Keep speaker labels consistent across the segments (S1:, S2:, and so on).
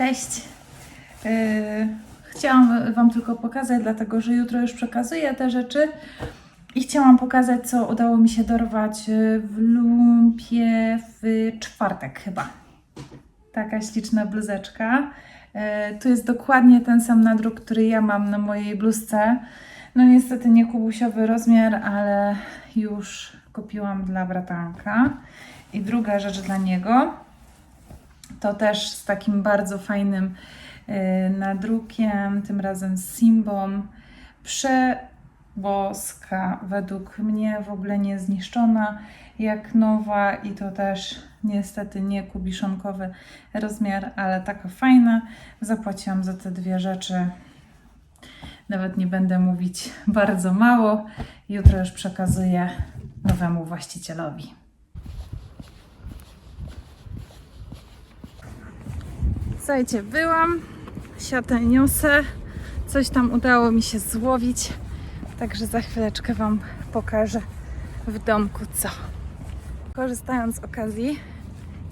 S1: Cześć. Yy, chciałam Wam tylko pokazać, dlatego że jutro już przekazuję te rzeczy i chciałam pokazać, co udało mi się dorwać yy, w lumpie w czwartek chyba. Taka śliczna bluzeczka. Yy, tu jest dokładnie ten sam nadruk, który ja mam na mojej bluzce. No niestety nie kubusiowy rozmiar, ale już kupiłam dla bratanka. I druga rzecz dla niego to też z takim bardzo fajnym y, nadrukiem, tym razem z Simbą. Przeboska, według mnie w ogóle nie zniszczona, jak nowa i to też niestety nie kubiszonkowy rozmiar, ale taka fajna. Zapłaciłam za te dwie rzeczy. Nawet nie będę mówić bardzo mało. Jutro już przekazuję nowemu właścicielowi. Słuchajcie, byłam, siatę niosę, coś tam udało mi się złowić, także za chwileczkę Wam pokażę w domku co. Korzystając z okazji,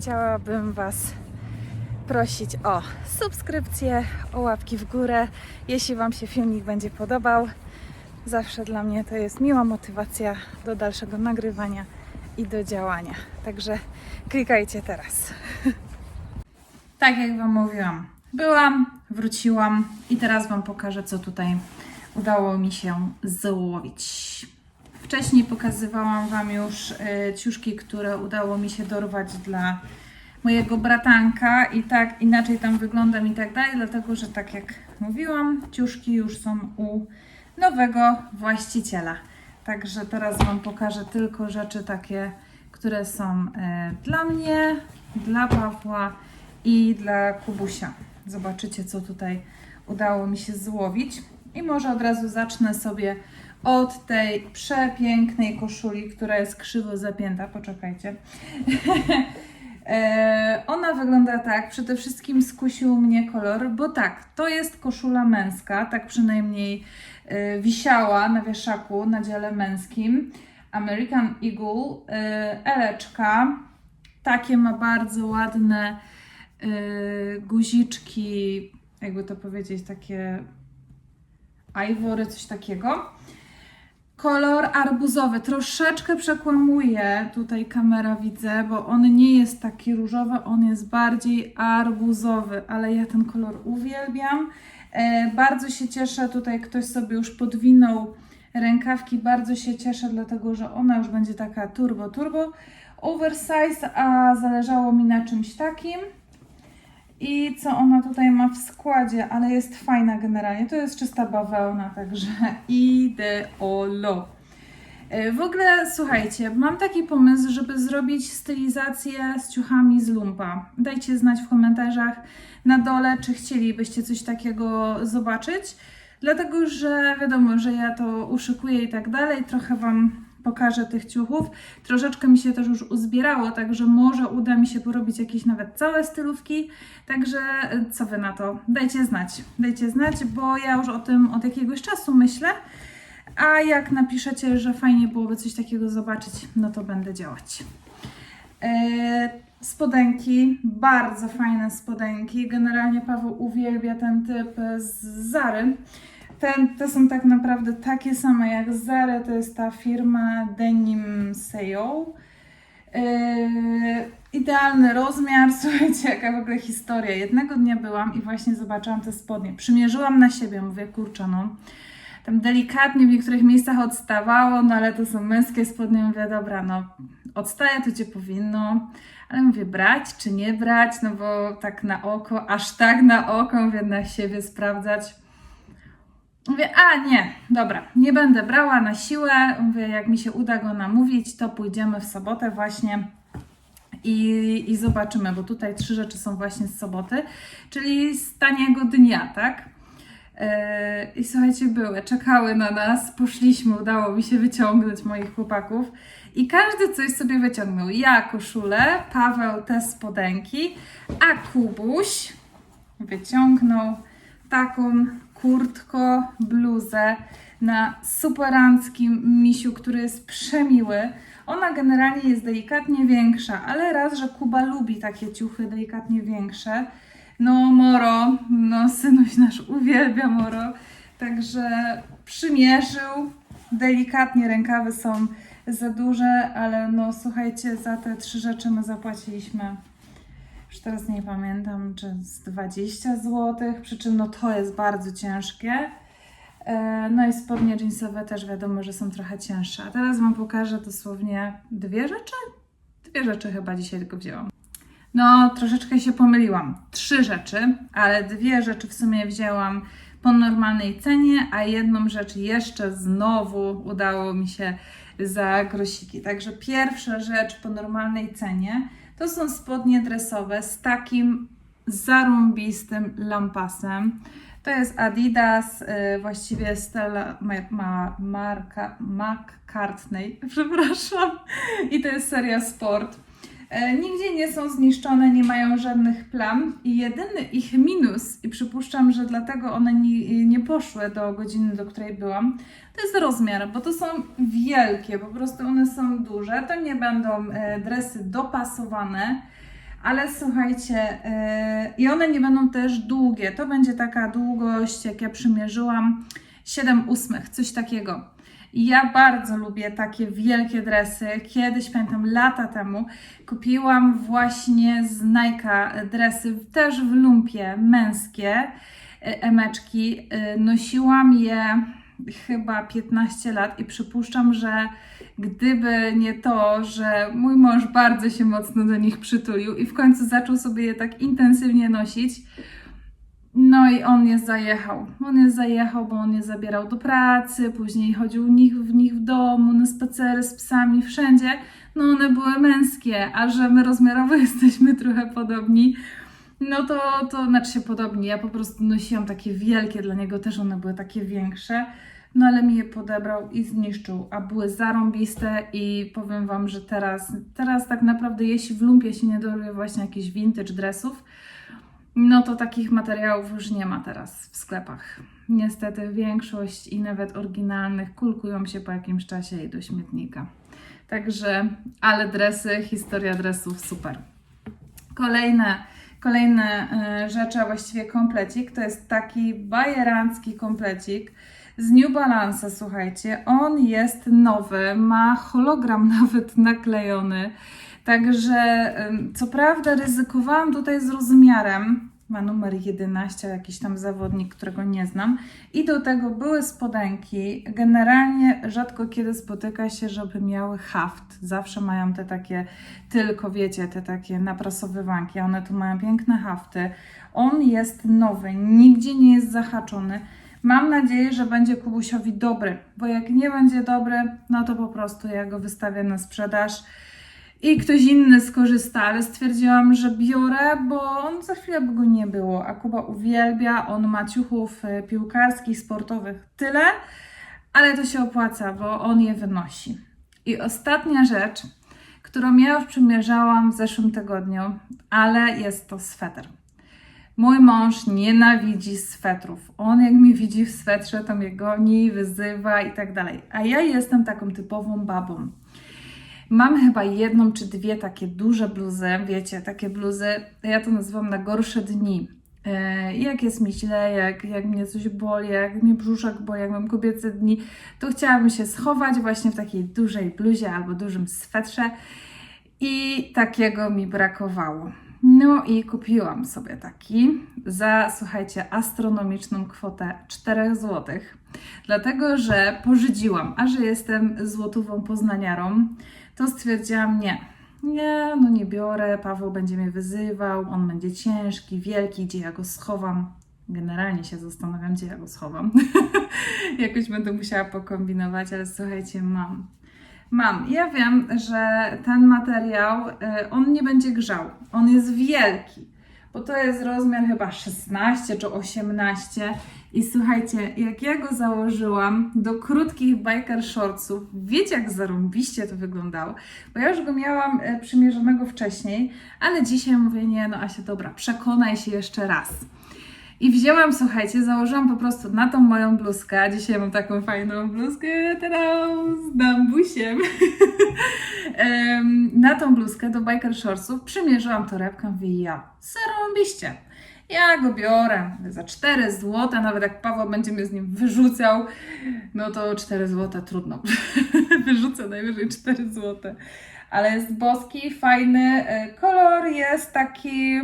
S1: chciałabym Was prosić o subskrypcję, o łapki w górę, jeśli Wam się filmik będzie podobał. Zawsze dla mnie to jest miła motywacja do dalszego nagrywania i do działania. Także klikajcie teraz. Tak jak Wam mówiłam, byłam, wróciłam i teraz Wam pokażę, co tutaj udało mi się złowić. Wcześniej pokazywałam Wam już y, ciuszki, które udało mi się dorwać dla mojego bratanka i tak inaczej tam wyglądam i tak dalej, dlatego że tak jak mówiłam, ciuszki już są u nowego właściciela. Także teraz Wam pokażę tylko rzeczy takie, które są y, dla mnie, dla Pawła i dla Kubusia. Zobaczycie, co tutaj udało mi się złowić. I może od razu zacznę sobie od tej przepięknej koszuli, która jest krzywo zapięta. Poczekajcie. E, Ona wygląda tak, przede wszystkim skusił mnie kolor, bo tak, to jest koszula męska, tak przynajmniej e, wisiała na wieszaku na dziale męskim. American Eagle, e, eleczka, takie ma bardzo ładne guziczki, jakby to powiedzieć, takie ivory, coś takiego. Kolor arbuzowy, troszeczkę przekłamuje tutaj kamera, widzę, bo on nie jest taki różowy, on jest bardziej arbuzowy, ale ja ten kolor uwielbiam. E, bardzo się cieszę, tutaj ktoś sobie już podwinął rękawki, bardzo się cieszę, dlatego że ona już będzie taka turbo, turbo oversize, a zależało mi na czymś takim. I co ona tutaj ma w składzie, ale jest fajna generalnie. To jest czysta bawełna, także ideolo. E, W ogóle słuchajcie, mam taki pomysł, żeby zrobić stylizację z ciuchami z lumpa. Dajcie znać w komentarzach na dole, czy chcielibyście coś takiego zobaczyć. Dlatego, że wiadomo, że ja to uszykuję i tak dalej. Trochę Wam pokażę tych ciuchów. Troszeczkę mi się też już uzbierało, także może uda mi się porobić jakieś nawet całe stylówki. Także y, co Wy na to? Dajcie znać. Dajcie znać, bo ja już o tym od jakiegoś czasu myślę. A jak napiszecie, że fajnie byłoby coś takiego zobaczyć, no to będę działać. E, Spodenki, bardzo fajne spodenki. Generalnie Paweł uwielbia ten typ z Zary. Te są tak naprawdę takie same jak z Zary, to jest ta firma Denim Sale. Yy, idealny rozmiar, słuchajcie, jaka w ogóle historia. Jednego dnia byłam i właśnie zobaczyłam te spodnie. Przymierzyłam na siebie, mówię, kurczę, no. Tam delikatnie w niektórych miejscach odstawało, no ale to są męskie spodnie. Mówię, dobra, no odstaje to Cię powinno. Ale mówię, brać czy nie brać, no bo tak na oko, aż tak na oko, mówię, na siebie sprawdzać. Mówię, a nie, dobra, nie będę brała na siłę. Mówię, jak mi się uda go namówić, to pójdziemy w sobotę właśnie i, i zobaczymy, bo tutaj trzy rzeczy są właśnie z soboty, czyli z taniego dnia, tak? Yy, I słuchajcie, były, czekały na nas, poszliśmy, udało mi się wyciągnąć moich chłopaków i każdy coś sobie wyciągnął. Ja koszulę, Paweł te spodenki, a Kubuś wyciągnął taką kurtko, bluzę na superanckim misiu, który jest przemiły. Ona generalnie jest delikatnie większa, ale raz, że Kuba lubi takie ciuchy delikatnie większe, No Moro, no synuś nasz uwielbia Moro, także przymierzył, delikatnie rękawy są za duże, ale no słuchajcie, za te trzy rzeczy my zapłaciliśmy już teraz nie pamiętam, czy z 20 zł, przy czym no to jest bardzo ciężkie. E, No i spodnie jeansowe też wiadomo, że są trochę cięższe. A teraz Wam pokażę dosłownie dwie rzeczy. Dwie rzeczy chyba dzisiaj tylko wzięłam. No, troszeczkę się pomyliłam. Trzy rzeczy, ale dwie rzeczy w sumie wzięłam po normalnej cenie, a jedną rzecz jeszcze znowu udało mi się za grosiki. Także pierwsza rzecz po normalnej cenie to są spodnie dresowe z takim zarąbistym lampasem. To jest Adidas, y, właściwie Stella ma, ma, marka McCartney, przepraszam. I to jest seria Sport. E, Nigdzie nie są zniszczone, nie mają żadnych plam i jedyny ich minus, i przypuszczam, że dlatego one nie, nie poszły do godziny, do której byłam, to jest rozmiar, bo to są wielkie, po prostu one są duże, to nie będą e, dresy dopasowane, ale słuchajcie, e, i one nie będą też długie, to będzie taka długość, jak ja przymierzyłam, 7 ósmych, coś takiego. Ja bardzo lubię takie wielkie dresy. Kiedyś, pamiętam, lata temu kupiłam właśnie z Nike dresy, też w lumpie męskie, e, emeczki. E, Nosiłam je chyba 15 lat i przypuszczam, że gdyby nie to, że mój mąż bardzo się mocno do nich przytulił i w końcu zaczął sobie je tak intensywnie nosić, no i on je zajechał. On je zajechał, bo on je zabierał do pracy, później chodził nich, w nich w domu, na spacery z psami, wszędzie. No one były męskie, a że my rozmiarowo jesteśmy trochę podobni, no to, to znaczy się podobni. Ja po prostu nosiłam takie wielkie, dla niego też one były takie większe. No ale mi je podebrał i zniszczył, a były zarąbiste i powiem Wam, że teraz, teraz tak naprawdę jeśli w lumpie się nie dorwie właśnie jakichś vintage dressów, no to takich materiałów już nie ma teraz w sklepach. Niestety większość i nawet oryginalnych kulkują się po jakimś czasie i do śmietnika. Także, ale dresy, historia dresów super. Kolejne, kolejne e, rzeczy, a właściwie komplecik, to jest taki bajerancki komplecik z New Balance, słuchajcie. On jest nowy, ma hologram nawet naklejony. Także co prawda ryzykowałam tutaj z rozmiarem. Ma numer 11, jakiś tam zawodnik, którego nie znam. I do tego były spodenki. Generalnie rzadko kiedy spotyka się, żeby miały haft. Zawsze mają te takie, tylko wiecie, te takie naprasowywanki. One tu mają piękne hafty. On jest nowy, nigdzie nie jest zahaczony. Mam nadzieję, że będzie Kubusiowi dobry, bo jak nie będzie dobry, no to po prostu ja go wystawię na sprzedaż i ktoś inny skorzysta, ale stwierdziłam, że biorę, bo on za chwilę by go nie było, a Kuba uwielbia, on ma ciuchów e, piłkarskich, sportowych tyle, ale to się opłaca, bo on je wynosi. I ostatnia rzecz, którą ja już przymierzałam w zeszłym tygodniu, ale jest to sweter. Mój mąż nienawidzi swetrów. On jak mnie widzi w swetrze, to mnie goni, wyzywa i tak dalej. A ja jestem taką typową babą. Mam chyba jedną czy dwie takie duże bluzy, wiecie, takie bluzy, ja to nazywam na gorsze dni. E, Jak jest mi źle, jak, jak mnie coś boli, jak mnie brzuszek boli, jak mam kobiece dni, to chciałabym się schować właśnie w takiej dużej bluzie albo dużym swetrze i takiego mi brakowało. No i kupiłam sobie taki za, słuchajcie, astronomiczną kwotę 4 zł. Dlatego, że pożydziłam, a że jestem złotową poznaniarą, to stwierdziłam nie. Nie, no nie biorę, Paweł będzie mnie wyzywał, on będzie ciężki, wielki, gdzie ja go schowam. Generalnie się zastanawiam, gdzie ja go schowam. Jakoś będę musiała pokombinować, ale słuchajcie, mam. Mam. Ja wiem, że ten materiał, y, on nie będzie grzał. On jest wielki, bo to jest rozmiar chyba 16 czy 18. I słuchajcie, jak ja go założyłam do krótkich biker shortsów, wiecie jak zarąbiście to wyglądało, bo ja już go miałam e, przymierzonego wcześniej, ale dzisiaj mówię, nie no Asia, dobra, przekonaj się jeszcze raz. I wzięłam, słuchajcie, założyłam po prostu na tą moją bluzkę. Dzisiaj mam taką fajną bluzkę teraz z bambusiem. Em, na tą bluzkę do biker shortsów przymierzyłam torebkę, mówię ja, zarąbiście. Ja go biorę za 4 zł, nawet jak Paweł będzie mnie z nim wyrzucał, no to 4 zł trudno. Wyrzucę najwyżej 4 zł. Ale jest boski, fajny. y, Kolor jest taki.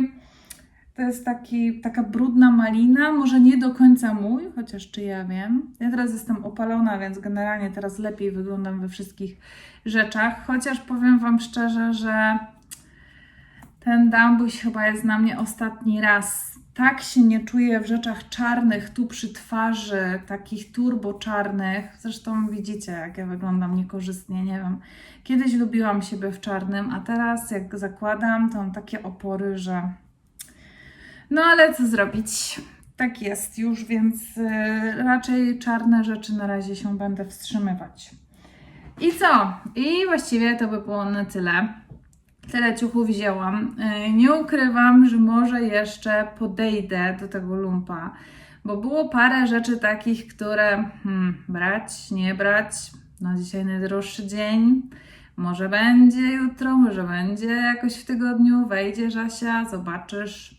S1: To jest taki, taka brudna malina, może nie do końca mój, chociaż czy ja wiem. Ja teraz jestem opalona, więc generalnie teraz lepiej wyglądam we wszystkich rzeczach. Chociaż powiem Wam szczerze, że ten dambuś chyba jest na mnie ostatni raz. Tak się nie czuję w rzeczach czarnych, tu przy twarzy, takich turbo czarnych. Zresztą widzicie, jak ja wyglądam niekorzystnie, nie wiem. Kiedyś lubiłam siebie w czarnym, a teraz jak zakładam, to mam takie opory, że no ale co zrobić? Tak jest już, więc y, raczej czarne rzeczy na razie się będę wstrzymywać. I co? I właściwie to by było na tyle. Tyle ciuchów wzięłam. Y, nie ukrywam, że może jeszcze podejdę do tego lumpa, bo było parę rzeczy takich, które hmm, brać, nie brać. No dzisiaj najdroższy dzień. Może będzie jutro, może będzie jakoś w tygodniu, wejdzie Asia, zobaczysz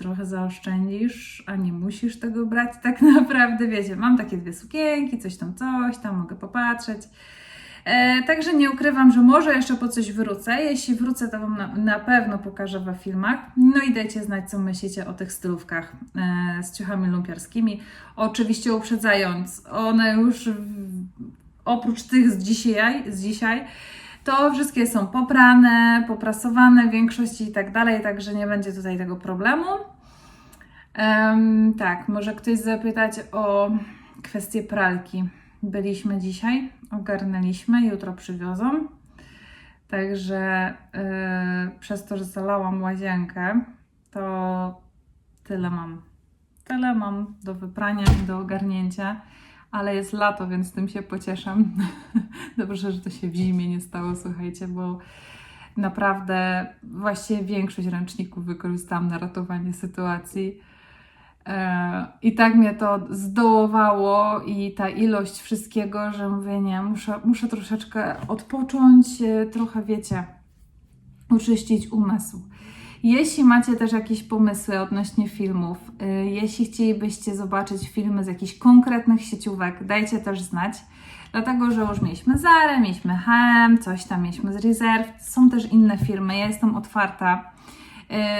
S1: trochę zaoszczędzisz, a nie musisz tego brać tak naprawdę, wiecie, mam takie dwie sukienki, coś tam, coś tam, mogę popatrzeć. E, także nie ukrywam, że może jeszcze po coś wrócę. Jeśli wrócę, to Wam na, na pewno pokażę we filmach. No i dajcie znać, co myślicie o tych stylówkach e, z ciuchami lumpiarskimi. Oczywiście uprzedzając, one już w, oprócz tych z dzisiaj, z dzisiaj to wszystkie są poprane, poprasowane w większości i tak dalej, także nie będzie tutaj tego problemu. Em, tak, może ktoś zapytać o kwestię pralki. Byliśmy dzisiaj, ogarnęliśmy, jutro przywiozą. Także yy, przez to, że zalałam łazienkę, to tyle mam. Tyle mam do wyprania i do ogarnięcia, ale jest lato, więc tym się pocieszam. Dobrze, że to się w zimie nie stało, słuchajcie, bo naprawdę właściwie większość ręczników wykorzystałam na ratowanie sytuacji. E, I tak mnie to zdołowało i ta ilość wszystkiego, że mówię, nie, muszę, muszę troszeczkę odpocząć, e, trochę wiecie, oczyścić umysł. Jeśli macie też jakieś pomysły odnośnie filmów, y, jeśli chcielibyście zobaczyć filmy z jakichś konkretnych sieciówek, dajcie też znać. Dlatego, że już mieliśmy Zarę, mieliśmy H&M, coś tam mieliśmy z Reserve, są też inne firmy, ja jestem otwarta.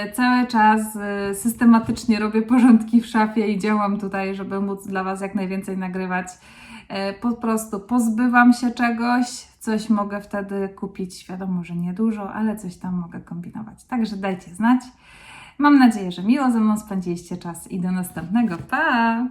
S1: Y, Cały czas y, systematycznie robię porządki w szafie i działam tutaj, żeby móc dla Was jak najwięcej nagrywać. Po prostu pozbywam się czegoś, coś mogę wtedy kupić. Wiadomo, że niedużo, ale coś tam mogę kombinować. Także dajcie znać. Mam nadzieję, że miło ze mną spędziliście czas i do następnego. Pa!